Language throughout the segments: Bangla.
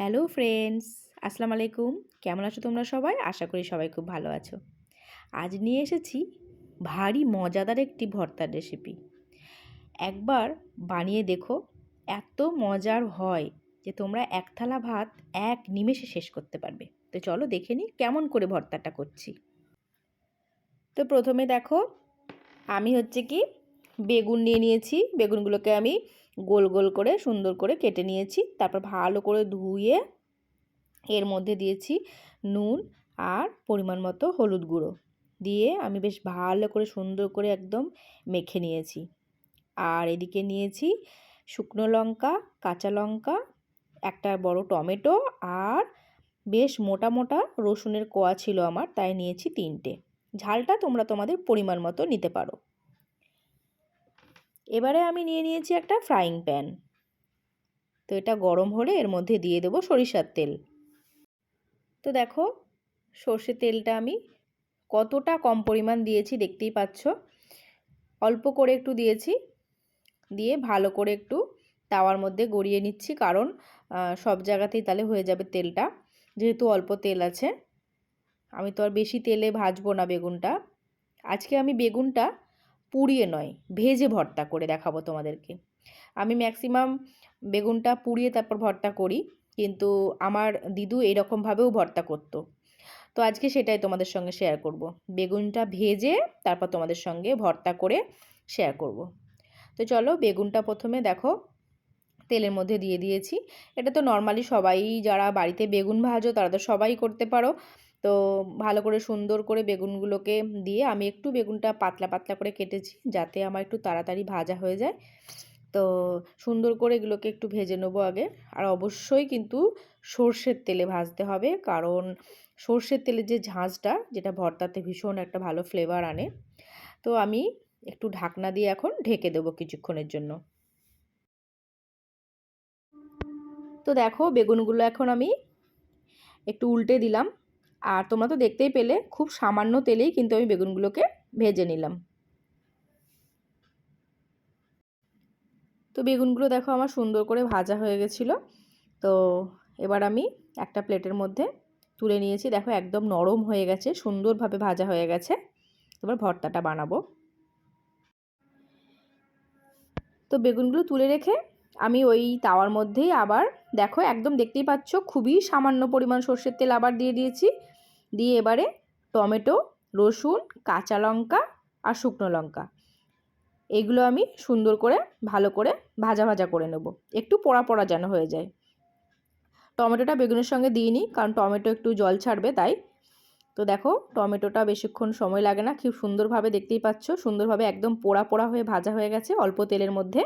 হ্যালো ফ্রেন্ডস, আসসালামু আলাইকুম। কেমন আছো তোমরা সবাই? আশা করি সবাই খুব ভালো আছো। আজ নিয়ে এসেছি ভারী মজাদার একটি ভর্তার রেসিপি একবার বানিয়ে দেখো, এত মজার হয় যে তোমরা এক থালা ভাত এক নিমেষে শেষ করতে পারবে। তো চলো দেখে নিই কেমন করে ভর্তাটা করছি। তো প্রথমে দেখো, আমি হচ্ছে কি বেগুন নিয়ে নিয়েছি। বেগুনগুলোকে আমি গোল গোল করে সুন্দর করে কেটে নিয়েছি। তারপর ভালো করে ধুয়ে এর মধ্যে দিয়েছি নুন আর পরিমাণ মতো হলুদ গুঁড়ো। দিয়ে আমি বেশ ভালো করে সুন্দর করে একদম মেখে নিয়েছি। আর এদিকে নিয়েছি শুকনো লঙ্কা, কাঁচা লঙ্কা, একটা বড় টমেটো আর বেশ মোটা মোটা রসুনের কোয়া ছিল আমার, তাই নিয়েছি তিনটে। ঝালটা তোমরা তোমাদের পরিমাণ মতো নিতে পারো। এবারে আমি নিয়ে নিয়েছি একটা ফ্রাইং প্যান তো এটা গরম হলে এর মধ্যে দিয়ে দেবো সরিষার তেল। তো দেখো, সর্ষে তেলটা আমি কতটা কম পরিমাণ দিয়েছি দেখতেই পাচ্ছ। অল্প করে একটু দিয়েছি, দিয়ে ভালো করে একটু তাওয়ার মধ্যে গড়িয়ে নিচ্ছি, কারণ সব জায়গাতেই তাহলে হয়ে যাবে তেলটা, যেহেতু অল্প তেল আছে। আমি তো আর বেশি তেলে ভাজবো না বেগুনটা। আজকে আমি বেগুনটা পুড়িয়ে নয়, ভেজে ভর্তা করে দেখাবো তোমাদেরকে আমি ম্যাক্সিমাম বেগুনটা পুড়িয়ে তারপর ভর্তা করি, কিন্তু আমার দিদু এরকমভাবেও ভর্তা করতো তো আজকে সেটাই তোমাদের সঙ্গে শেয়ার করব। বেগুনটা ভেজে তারপর তোমাদের সঙ্গে ভর্তা করে শেয়ার করব। তো চলো বেগুনটা প্রথমে দেখো, তেলের মধ্যে দিয়ে দিয়েছি এটা তো নর্মালি সবাই যারা বাড়িতে বেগুন ভাজো তারা তো সবাই করতে পারো তো ভালো করে সুন্দর করে বেগুনগুলোকে দিয়ে আমি একটু বেগুনটা পাতলা পাতলা করে কেটেছি যাতে আমার একটু তাড়াতাড়ি ভাজা হয়ে যায়। তো সুন্দর করে এগুলোকে একটু ভেজে নেব আগে। আর অবশ্যই কিন্তু সর্ষের তেলে ভাজতে হবে। কারণ সর্ষের তেলের যে ঝাঁঝটা, যেটা ভর্তাতে ভীষণ একটা ভালো ফ্লেভার আনে। তো আমি একটু ঢাকনা দিয়ে এখন ঢেকে দেবো কিছুক্ষণের জন্য। তো দেখো বেগুনগুলো এখন আমি একটু উল্টে দিলাম। আর তোমরা তো দেখতেই পেলে, খুব সামান্য তেলেই কিন্তু আমি বেগুনগুলোকে ভেজে নিলাম। তো বেগুনগুলো দেখো আমার সুন্দর করে ভাজা হয়ে গেছিল। তো এবার আমি একটা প্লেটের মধ্যে তুলে নিয়েছি। দেখো একদম নরম হয়ে গেছে, সুন্দরভাবে ভাজা হয়ে গেছে। এবার ভর্তাটা বানাবো। তো বেগুনগুলো তুলে রেখে আমি ওই তাওয়ার মধ্যেই আবার, দেখো একদম দেখতেই পাচ্ছ, খুবই সামান্য পরিমাণ সর্ষের তেল আবার দিয়ে দিয়েছি। দিয়ে এবারে টমেটো, রসুন, কাঁচা লঙ্কা আর শুকনো লঙ্কা। এগুলো আমি সুন্দর করে, ভালো করে ভাজা ভাজা করে নেব। একটু পোড়া পোড়া যেন হয়ে যায়। টমেটোটা বেগুনের সঙ্গে দিইনি কারণ টমেটো একটু জল ছাড়বে তাই। তো দেখো, টমেটোটা বেশিক্ষণ সময় লাগে না। খুব সুন্দরভাবে দেখতেই পাচ্ছ, সুন্দরভাবে একদম পোড়া পোড়া হয়ে ভাজা হয়ে গেছে অল্প তেলের মধ্যে।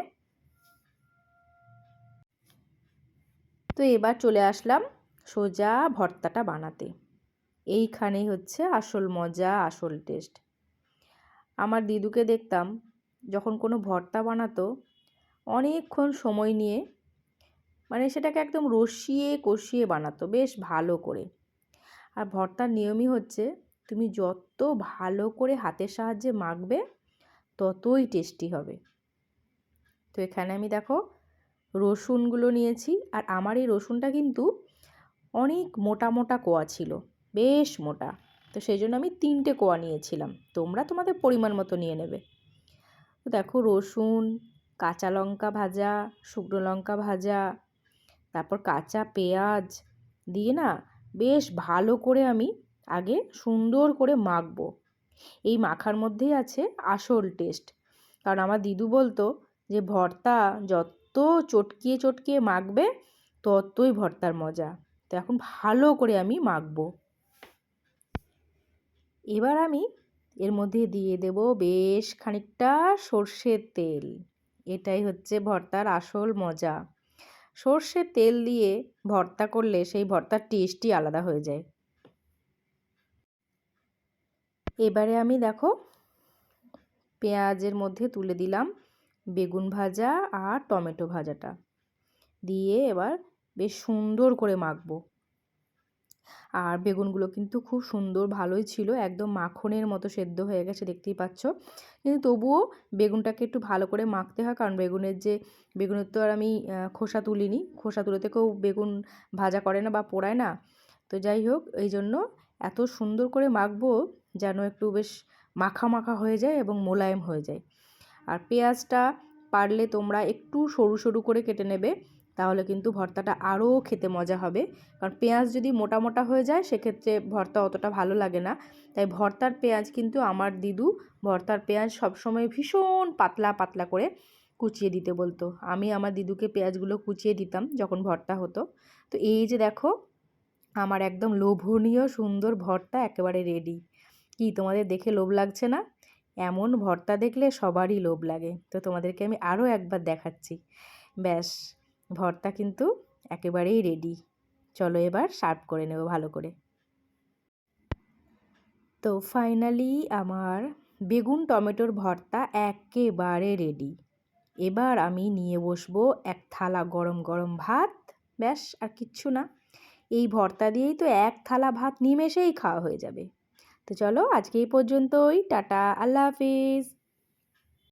তো এবার চলে আসলাম সোজা ভর্তাটা বানাতে। এইখানেই হচ্ছে আসল মজা, আসল টেস্ট আমার দিদুকে দেখতাম যখন কোনো ভর্তা বানাতো, অনেকক্ষণ সময় নিয়ে মানে সেটাকে একদম রসিয়ে কষিয়ে বানাতো, বেশ ভালো করে। আর ভর্তার নিয়মই হচ্ছে তুমি যত ভালো করে হাতের সাহায্যে মাখবে, ততই টেস্টি হবে। তো এখানে আমি দেখো রসুনগুলো নিয়েছি, আর আমার এই রসুনটা কিন্তু অনেক মোটা মোটা কোয়া ছিল। বেশ মোটা। তো সেই জন্য আমি তিনটে কোয়া নিয়েছিলাম। তোমরা তোমাদের পরিমাণ মতো নিয়ে নেবে। তো দেখো রসুন, কাঁচা লঙ্কা ভাজা, শুকনো লঙ্কা ভাজা, তারপর কাঁচা পেঁয়াজ দিয়ে না বেশ ভালো করে আমি আগে সুন্দর করে মাখবো। এই মাখার মধ্যেই আছে আসল টেস্ট কারণ আমার দিদু বলতো যে ভর্তা যত চটকিয়ে চটকিয়ে মাখবে ততই ভর্তার মজা। তো এখন ভালো করে আমি মাখবো। এবার আমি এর মধ্যে দিয়ে দেব বেশ খানিকটা সর্ষের তেল। এটাই হচ্ছে ভর্তার আসল মজা। সর্ষের তেল দিয়ে ভর্তা করলে সেই ভর্তার টেস্টই আলাদা হয়ে যায়। এবারে আমি দেখো পেঁয়াজের মধ্যে তুলে দিলাম বেগুন ভাজা আর টমেটো ভাজাটা। দিয়ে এবার বেশ সুন্দর করে মাখবো। আর বেগুনগুলো কিন্তু খুব সুন্দর ভালোই ছিল, একদম মাখনের মতো সেদ্ধ হয়ে গেছে, দেখতেই পাচ্ছ। কিন্তু তবুও বেগুনটাকে একটু ভালো করে মাখতে হয়, কারণ বেগুনের যে, বেগুনের তো আর আমি খোসা তুলিনি। খোসা তুলে থেকেও বেগুন ভাজা করে না বা পোড়ায় না। তো যাই হোক, এই জন্য এত সুন্দর করে মাখবো যেন একটু বেশ মাখা মাখা হয়ে যায় এবং মোলায়েম হয়ে যায়। আর পেঁয়াজটা পারলে তোমরা একটু সরু সরু করে কেটে নেবে। তাহলে কিন্তু ভর্তাটা আরও খেতে মজা হবে। কারণ পেঁয়াজ যদি মোটা মোটা হয়ে যায়, সেক্ষেত্রে ভর্তা অতটা ভালো লাগে না। তাই ভর্তার পেঁয়াজ কিন্তু আমার দিদু ভর্তার পেঁয়াজ সবসময় ভীষণ পাতলা পাতলা করে কুচিয়ে দিতে বলতো। আমি আমার দিদুকে পেঁয়াজগুলো কুচিয়ে দিতাম যখন ভর্তা হতো। তো এই যে দেখো, আমার একদম লোভনীয় সুন্দর ভর্তা একেবারে রেডি কি তোমাদের দেখে লোভ লাগছে না? এমন ভর্তা দেখলে সবারই লোভ লাগে। তো তোমাদেরকে আমি আরও একবার দেখাচ্ছি। ব্যাস। ভর্তা কিন্তু একেবারেই রেডি চলো এবার সার্ভ করে নেব ভালো করে। তো ফাইনালি আমার বেগুন টমেটোর ভর্তা একেবারে রেডি এবার আমি নিয়ে বসবো এক থালা গরম গরম ভাত। ব্যাস, আর কিচ্ছু না। এই ভর্তা দিয়েই তো এক থালা ভাত নিমেষেই খাওয়া হয়ে যাবে। তো চলো আজকে এই পর্যন্তই। টাটা, আল্লাহ হাফিজ।